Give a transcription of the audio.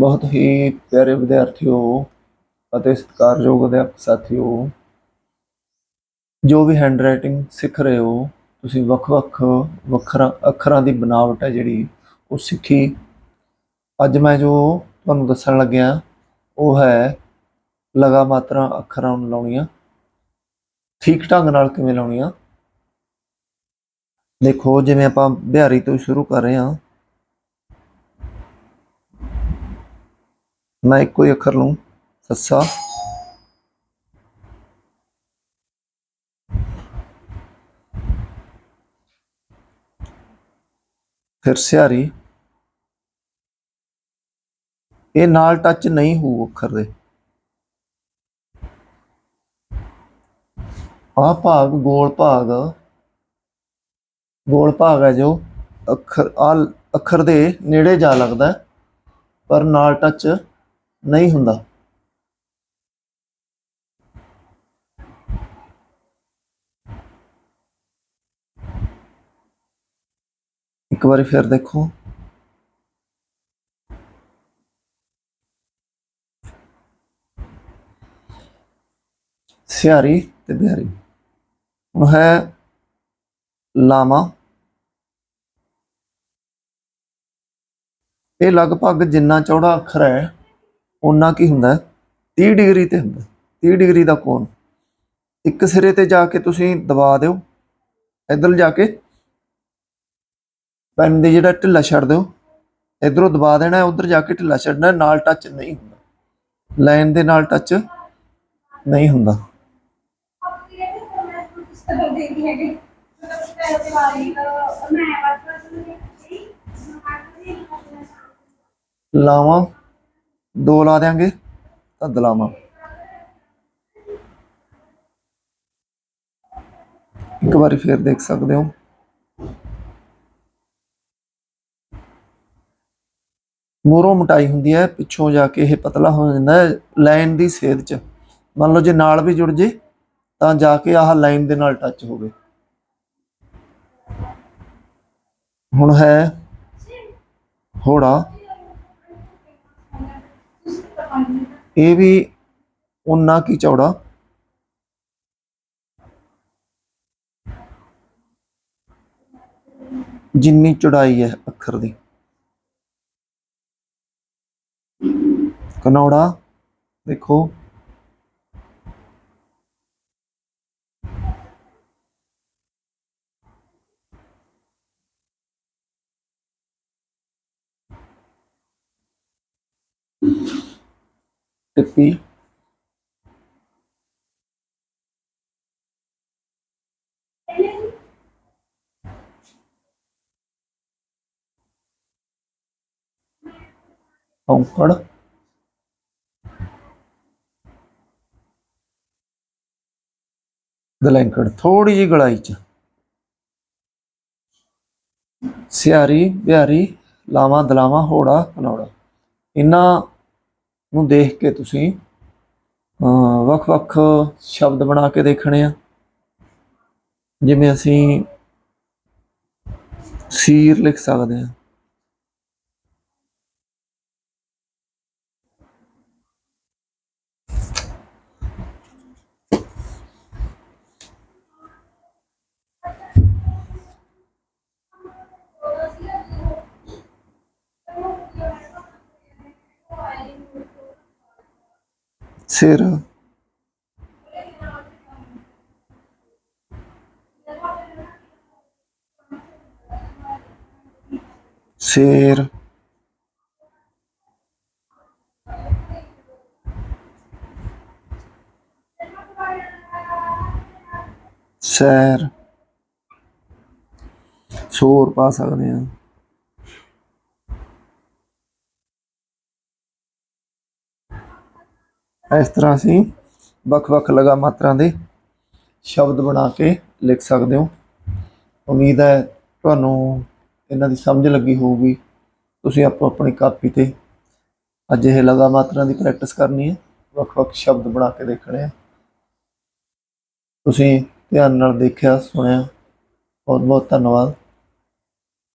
ਬਹੁਤ ਹੀ ਪਿਆਰੇ ਵਿਦਿਆਰਥੀਓ ਅਤੇ ਸਤਿਕਾਰਯੋਗ ਅਧਿਆਪਕ ਸਾਥੀਓ, ਜੋ ਵੀ ਹੈਂਡਰਾਈਟਿੰਗ ਸਿੱਖ ਰਹੇ ਹੋ, ਤੁਸੀਂ ਵੱਖ-ਵੱਖ ਵੱਖਰਾ, ਅੱਖਰਾਂ ਦੀ ਬਣਾਵਟ ਹੈ ਜਿਹੜੀ ਉਹ ਸਿੱਖੀ। ਅੱਜ ਮੈਂ ਜੋ ਤੁਹਾਨੂੰ ਦੱਸਣ ਲੱਗਿਆ, ਉਹ ਹੈ ਲਗਾ ਮਾਤਰਾ ਅੱਖਰਾਂ ਨੂੰ ਲਾਉਣੀਆਂ। ਠੀਕ ਢੰਗ ਨਾਲ ਕਿਵੇਂ ਲਾਉਣੀਆਂ? ਦੇਖੋ, ਜਿਵੇਂ ਆਪਾਂ ਬਿਹਾਰੀ ਤੋਂ ਸ਼ੁਰੂ ਕਰ ਰਹੇ ਹਾਂ ਮੈਂ ਇੱਕੋ ਹੀ ਅੱਖਰ ਲਊਂ, ਸੱਸਾ। ਫਿਰ ਸਿਆਰੀ ਇਹ ਨਾਲ ਟੱਚ ਨਹੀਂ ਹੋਊ ਅੱਖਰ ਦੇ। ਆ ਭਾਗ, ਗੋਲ ਭਾਗ ਗੋਲ ਭਾਗ ਹੈ ਜੋ ਅੱਖਰ ਆ ਅੱਖਰ ਦੇ ਨੇੜੇ ਜਾ ਲੱਗਦਾ ਪਰ ਨਾਲ ਟੱਚ ਨਹੀਂ ਹੁੰਦਾ। ਇੱਕ ਵਾਰੀ ਫਿਰ ਦੇਖੋ। ਸਿਆਰੀ ਤੇ ਬਿਹਾਰੀ। ਹੁਣ ਹੈ ਲਾਮਾ ਇਹ ਲਗਭਗ ਜਿੰਨਾ ਚੌੜਾ ਅੱਖਰ ਹੈ ਉਨਾ ਕੀ ਹੁੰਦਾ? ਹੈ? 30 ਡਿਗਰੀ ਤੇ ਹੁੰਦਾ। 30 ਡਿਗਰੀ ਦਾ ਕੋਣ। ਇੱਕ ਸਿਰੇ ਤੇ ਜਾ ਕੇ ਤੁਸੀਂ ਦਬਾ ਦਿਓ। ਇੱਧਰ ਜਾ ਕੇ ਪੈਨ ਦੇ ਜਿਹੜਾ ਢਿੱਲਾ ਛੱਡ ਦਿਓ। ਇਧਰੋਂ ਦਬਾ ਦੇਣਾ, ਉਧਰ ਜਾ ਕੇ ਢਿੱਲਾ ਛੱਡਣਾ, ਨਾਲ ਟੱਚ ਨਹੀਂ ਹੁੰਦਾ। ਲਾਈਨ ਦੇ ਨਾਲ ਟੱਚ ਨਹੀਂ ਹੁੰਦਾ। ਲਾਵਾਂ। ਦੋ ਲਾ ਦਿਆਂਗੇ, ਤਾਂ ਦਲਾਵਾਂ। ਇੱਕ ਵਾਰੀ ਫੇਰ ਦੇਖ ਸਕਦੇ ਹੋ। ਮੋਰੋਂ ਮਟਾਈ ਹੁੰਦੀ ਹੈ, ਪਿੱਛੋਂ ਜਾ ਕੇ ਇਹ ਪਤਲਾ ਹੋ ਜਾਂਦਾ ਹੈ, ਲਾਈਨ ਦੀ ਸੇਧ ਚ। ਮੰਨ ਲਓ ਜੇ ਨਾਲ ਵੀ ਜੁੜ ਜੇ, ਤਾਂ ਜਾ ਕੇ ਆਹ ਲਾਈਨ ਦੇ ਨਾਲ ਟੱਚ ਹੋਵੇ। ਹੁਣ ਹੈ, ਹੋੜਾ। ਇਹ ਵੀ ਉਨਾ ਕੀ ਚੌੜਾ। ਜਿੰਨੀ ਚੌੜਾਈ ਹੈ ਅੱਖਰ ਦੀ। ਕਨੌੜਾ ਦੇਖੋ। ਟਿੱਪੀ। ਔਂਕੜ। ਦਲੈਂਕੜ ਥੋੜੀ ਜਿਹੀ ਗਲਾਈ ਚ। ਸਿਆਰੀ ਬਿਹਾਰੀ ਲਾਵਾਂ ਦਲਾਵਾਂ ਹੋੜਾ ਕਨੌੜਾ ਇਹਨਾਂ ਨੂੰ ਦੇਖ ਕੇ ਤੁਸੀਂ ਵੱਖ-ਵੱਖ ਸ਼ਬਦ ਬਣਾ ਕੇ ਦੇਖਣੇ ਆ। ਜਿਵੇਂ ਅਸੀਂ ਸੀਰ ਲਿਖ ਸਕਦੇ ਹਾਂ ਸਿਰ। ਸਿਰ। ਸੈਰ। ਸੋਰ ਪਾ ਸਕਦੇ ਹਾਂ। ਇਸ ਤਰ੍ਹਾਂ ਅਸੀਂ ਵੱਖ-ਵੱਖ ਲਗਾ ਮਾਤਰਾ ਦੇ ਸ਼ਬਦ ਬਣਾ ਕੇ ਲਿਖ ਸਕਦੇ ਹੋ। ਉਮੀਦ ਹੈ ਤੁਹਾਨੂੰ ਇਹਨਾਂ ਦੀ ਸਮਝ ਲੱਗੀ ਹੋਊਗੀ। ਤੁਸੀਂ ਆਪੋ ਆਪਣੀ ਕਾਪੀ ਤੇ ਅੱਜ ਇਹ ਲਗਾ ਮਾਤਰਾ ਦੀ ਪ੍ਰੈਕਟਿਸ ਕਰਨੀ ਹੈ। ਵੱਖ-ਵੱਖ ਸ਼ਬਦ ਬਣਾ ਕੇ ਦੇਖਣੇ ਆ ਤੁਸੀਂ ਧਿਆਨ ਨਾਲ ਦੇਖਿਆ, ਸੁਣਿਆ। ਬਹੁਤ ਬਹੁਤ ਧੰਨਵਾਦ।